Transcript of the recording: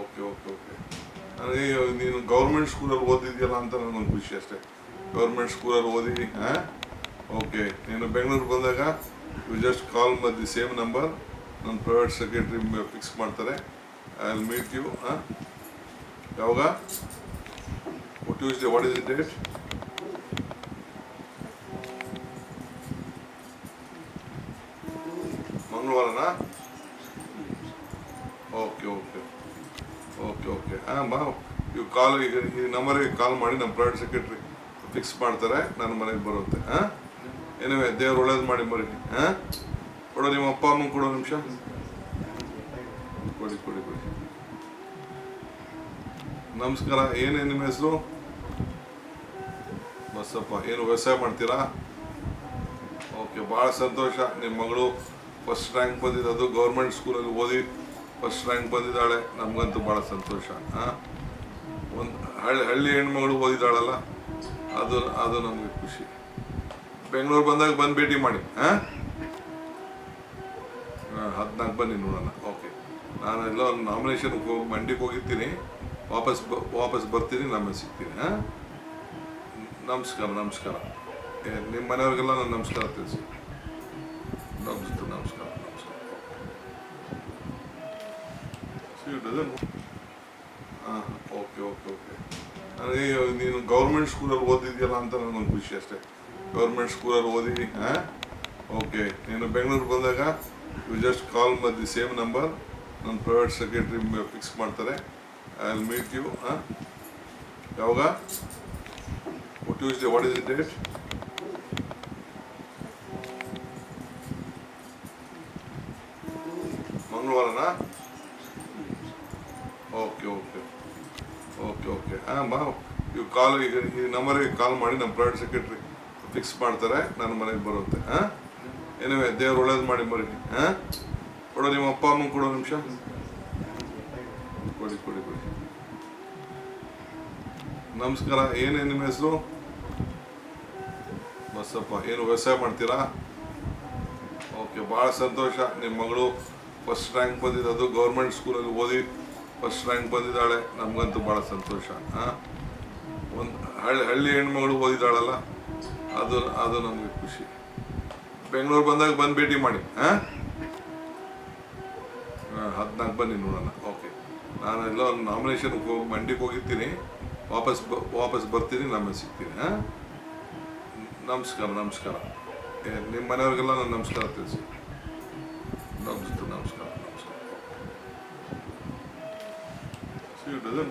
Okay okay okay ನೀನು government ಸ್ಕೂಲಲ್ಲಿ ಓದಿದ್ಯಲ್ಲ ಅಂತ ನನಗೊಂದು ಖುಷಿ ಅಷ್ಟೇ. ಗೌರ್ಮೆಂಟ್ ಸ್ಕೂಲಲ್ಲಿ ಓದಿ ಹಾಂ ಓಕೆ ನೀನು ಬೆಂಗಳೂರು ಬಂದಾಗ you just call the same number ನನ್ನ ಪ್ರೈವೇಟ್ ಸೆಕ್ರೆಟ್ರಿ ಫಿಕ್ಸ್ ಮಾಡ್ತಾರೆ. ಐ ವಿಲ್ ಮೀಟ್ ಯು ಹಾಂ ಯಾವಾಗ ಟ್ಯೂಸ್ಡೇ ವಾಟ್ ಇಸ್ ಡೇಟ್ ಮಂಗಳವಾರನಾ? ಓಕೆ ಓಕೆ ಓಕೆ ಬಾ ಇವು ಕಾಲ್ ಈಗ ಈ ನಂಬರಿಗೆ ಕಾಲ್ ಮಾಡಿ ನಮ್ಮ ಪ್ರೈವೇಟ್ ಸೆಕ್ರೆಟ್ರಿ ಫಿಕ್ಸ್ ಮಾಡ್ತಾರೆ ನನ್ನ ಮನೆಗೆ ಬರುತ್ತೆ ಹಾಂ ಏನಿವೆ ದೇವ್ರು ಒಳ್ಳೇದು ಮಾಡಿ ಮರಿ ಹಾಂ ಕೊಡೋ, ನಿಮ್ಮ ಅಪ್ಪ ಅಮ್ಮ ಕೊಡೋ ನಿಮಿಷ. ಕೊಡಿ ಕೊಡಿ ಕೊಡಿ. ನಮಸ್ಕಾರ, ಏನೇ ನಿಮ್ಮ ಹೆಸರು? ಬಸ್ಸಪ್ಪ ಏನು ವ್ಯವಸಾಯ ಮಾಡ್ತೀರಾ? ಓಕೆ ಭಾಳ ಸಂತೋಷ ನಿಮ್ಮ ಮಗಳು ಫಸ್ಟ್ ರ್ಯಾಂಕ್ ಬಂದಿದ್ದು ಗೌರ್ಮೆಂಟ್ ಸ್ಕೂಲಲ್ಲಿ ಓದಿ ಫಸ್ಟ್ ರ್ಯಾಂಕ್ ಬಂದಿದ್ದಾಳೆ, ನಮಗಂತೂ ಭಾಳ ಸಂತೋಷ. ಹಾಂ ಒಂದು ಹಳ್ಳಿ ಹಳ್ಳಿ ಹೆಣ್ಮಗಳು ಓದಿದ್ದಾಳಲ್ಲ, ಅದು ಅದು ನಮಗೆ ಖುಷಿ. ಬೆಂಗಳೂರು ಬಂದಾಗ ಬಂದು ಭೇಟಿ ಮಾಡಿ ಹಾಂ, ಹದಿನಾಲ್ಕು ಬನ್ನಿ ನೋಡೋಣ. ಓಕೆ ನಾನು ಎಲ್ಲ ಒಂದು ನಾಮಿನೇಷನ್ಗೆ ಹೋಗಿ ಮಂಡಿಗೆ ಹೋಗಿರ್ತೀನಿ. ವಾಪಸ್ ಬ, ವಾಪಸ್ ಬರ್ತೀನಿ ನಮಗೆ ಸಿಗ್ತೀನಿ ಹಾಂ ನಮಸ್ಕಾರ ನಮಸ್ಕಾರ. ನಿಮ್ಮ ಮನೆಯವ್ರಿಗೆಲ್ಲ ನಾನು ನಮಸ್ಕಾರ ತಿಳಿಸಿ. ಹಾಂ ಓಕೆ ಓಕೆ ಓಕೆ ನೀನು ಗೌರ್ಮೆಂಟ್ ಸ್ಕೂಲಲ್ಲಿ ಓದಿದ್ಯಲ್ಲ ಅಂತ ನನಗೊಂದು ಖುಷಿ ಅಷ್ಟೇ. ಗೌರ್ಮೆಂಟ್ ಸ್ಕೂಲಲ್ಲಿ ಓದಿ ಹಾಂ? ಓಕೆ ನೀನು ಬೆಂಗಳೂರು ಬಂದಾಗ ಯು ಜಸ್ಟ್ ಕಾಲ್ ಮತ್ತು ದಿ ಸೇಮ್ ನಂಬರ್ ನನ್ನ ಪ್ರೈವೇಟ್ ಸೆಕ್ರೆಟ್ರಿ ಫಿಕ್ಸ್ ಮಾಡ್ತಾರೆ. ಐ ವಿಲ್ ಮೀಟ್ ಯು ಹಾಂ? ಯಾವಾಗ? Tuesday what is the date ಮಂಗಳವಾರನಾ? Okay okay okay okay ಹಾಂ ಬಾ ಇವು ಕಾಲ್ ಈಗ ಈ ನಂಬರಿಗೆ ಕಾಲ್ ಮಾಡಿ ನಮ್ಮ ಪ್ರೈವೇಟ್ ಸೆಕ್ರೆಟ್ರಿ ಫಿಕ್ಸ್ ಮಾಡ್ತಾರೆ, ನನ್ನ ಮನೆಗೆ ಬರುತ್ತೆ ಹಾಂ ಏನೇ ದೇವ್ರು ಒಳ್ಳೇದು ಮಾಡಿ ಮರಿ ಹಾಂ ಕೊಡೋ, ನಿಮ್ಮ ಅಪ್ಪ ಅಮ್ಮ ಕೊಡೋ ನಿಮಿಷ. ಕೊಡಿ ಕೊಡಿ ಕೊಡಿ. ನಮಸ್ಕಾರ, ಏನೇ ನಿಮ್ಮ ಹೆಸರು? ಬಸ್ಸಪ್ಪ ಏನು ವ್ಯವಸಾಯ ಮಾಡ್ತೀರಾ? ಓಕೆ ಭಾಳ ಸಂತೋಷ, ನಿಮ್ಮ ಮಗಳು ಫಸ್ಟ್ ರ್ಯಾಂಕ್ ಬಂದಿದ್ದು ಅದು ಗೌರ್ಮೆಂಟ್ ಸ್ಕೂಲಲ್ಲಿ ಓದಿ ಫಸ್ಟ್ ರ್ಯಾಂಕ್ ಬಂದಿದ್ದಾಳೆ, ನಮಗಂತೂ ಭಾಳ ಸಂತೋಷ. ಹಾಂ ಒಂದು ಹಳ್ಳಿ ಹಳ್ಳಿ ಹೆಣ್ಮಗಳು ಓದಿದ್ದಾಳಲ್ಲ, ಅದು ಅದು ನಮಗೆ ಖುಷಿ. ಬೆಂಗಳೂರು ಬಂದಾಗ ಬಂದು ಭೇಟಿ ಮಾಡಿ ಹಾಂ, ಹದಿನಾಲ್ಕು ಬನ್ನಿ ನೋಡೋಣ. ಓಕೆ ನಾನು ಎಲ್ಲ ಒಂದು ನಾಮಿನೇಷನ್ಗೆ ಹೋಗಿ ಮಂಡಿಗೆ ಹೋಗಿರ್ತೀನಿ. ವಾಪಸ್ ಬ, ವಾಪಸ್ ಬರ್ತೀನಿ ನಮಗೆ ಸಿಗ್ತೀನಿ ಹಾಂ ನಮಸ್ಕಾರ ನಮಸ್ಕಾರ. ನಿಮ್ಮ ಮನೆಯವ್ರಿಗೆಲ್ಲ ನಾನು ನಮಸ್ಕಾರ ತಿಳಿಸಿ. ನಮಸ್ತೆ ನಮಸ್ಕಾರ ನಮಸ್ಕಾರ